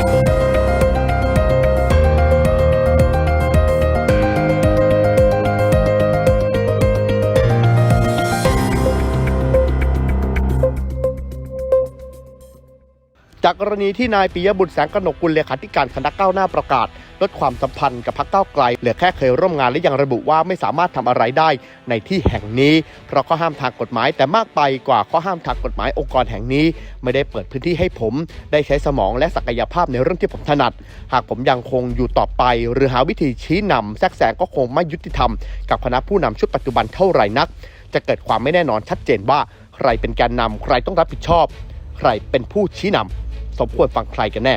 you จากกรณีที่นายปิยบุตรแสงกนกกุลเลขาธิการคณะก้าวหน้าประกาศ ลดความสัมพันธ์กับพรรคก้าวไกลเหลือแค่เคยร่วมงานและยังระบุว่าไม่สามารถทำอะไรได้ในที่แห่งนี้ เพราะข้อห้ามทางกฎหมายแต่มากไปกว่าข้อห้ามทางกฎหมายองค์กรแห่งนี้ ไม่ได้เปิดพื้นที่ให้ผม ได้ใช้สมองและศักยภาพในเรื่องที่ผมถนัด หากผมยังคงอยู่ต่อไป หรือหาวิธีชี้นำแทรกแซงก็คงไม่ยุติธรรม กับคณะผู้นำชุดปัจจุบันเท่าไหร่นัก จะเกิดความไม่แน่นอนชัดเจนว่า ใครเป็นแกนนำใครต้องรับผิดชอบ ใครเป็นผู้ชี้นำ สมควรฟังใครกันแน่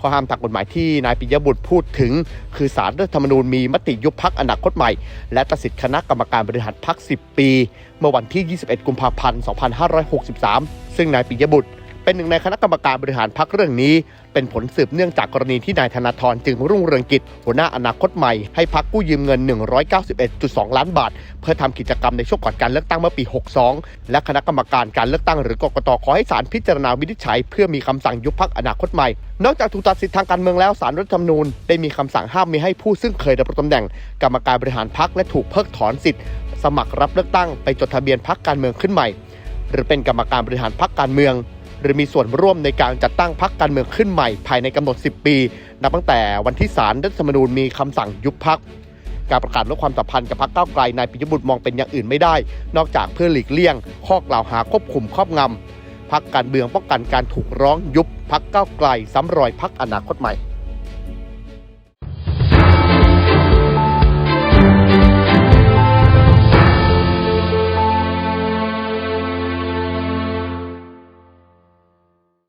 ข้อห้ามทางกฎหมายที่นายปิยบุตรพูดถึง คือสารรัฐธรรมนูญมีมติยุบพักอนาคตใหม่ และตัดสิทธิคณะกรรมการบริหารพัก 10 ปี เมื่อวันที่ 21 กุมภาพันธ์ 2563 ซึ่งนายปิยบุตร เป็นหนึ่งในคณะกรรมการบริหารพักเรื่องนี้ เป็นผลสืบเนื่องจากกรณีที่นายธนาธรจึงรุ่งเรืองกิจ หัวหน้าอนาคตใหม่ให้พักกู้ยืมเงิน 191.2 ล้านบาท เพื่อทำกิจกรรมในช่วงก่อนการเลือกตั้งเมื่อปี 62 และคณะกรรมการการเลือกตั้งหรือกกตขอให้ศาลพิจารณาวินิจฉัย เพื่อมีคำสั่งยุบพักอนาคตใหม่ นอกจากถูกตัดสิทธิทางการเมืองแล้วศาลรัฐธรรมนูญได้มีคำสั่งห้ามมิให้ผู้ซึ่งเคยดำรงตำแหน่ง กรรมการบริหารพักและถูกเพิกถอนสิทธิ์สมัครรับเลือกตั้งไปจดทะเบียนพักการเมืองขึ้นใหม่ หรือเป็นกรรมการบริหารพักการเมือง หรือมีส่วนร่วมในการจัดตั้งพักการเมืองขึ้นใหม่ภายในกำหนด 10 ปี นับตั้งแต่วันที่ศาลรัฐธรรมนูญมีคำสั่งยุบพักการประกาศลดความสัมพันธ์กับพรรคก้าวไกลนายปิยบุตรมองเป็นอย่างอื่นไม่ได้ นอกจากเพื่อหลีกเลี่ยง ข้อกล่าวหาควบคุมครอบงำพรรคการเมืองป้องกันการถูกร้องยุบพรรคก้าวไกลซ้ำรอยพรรคอนาคตใหม่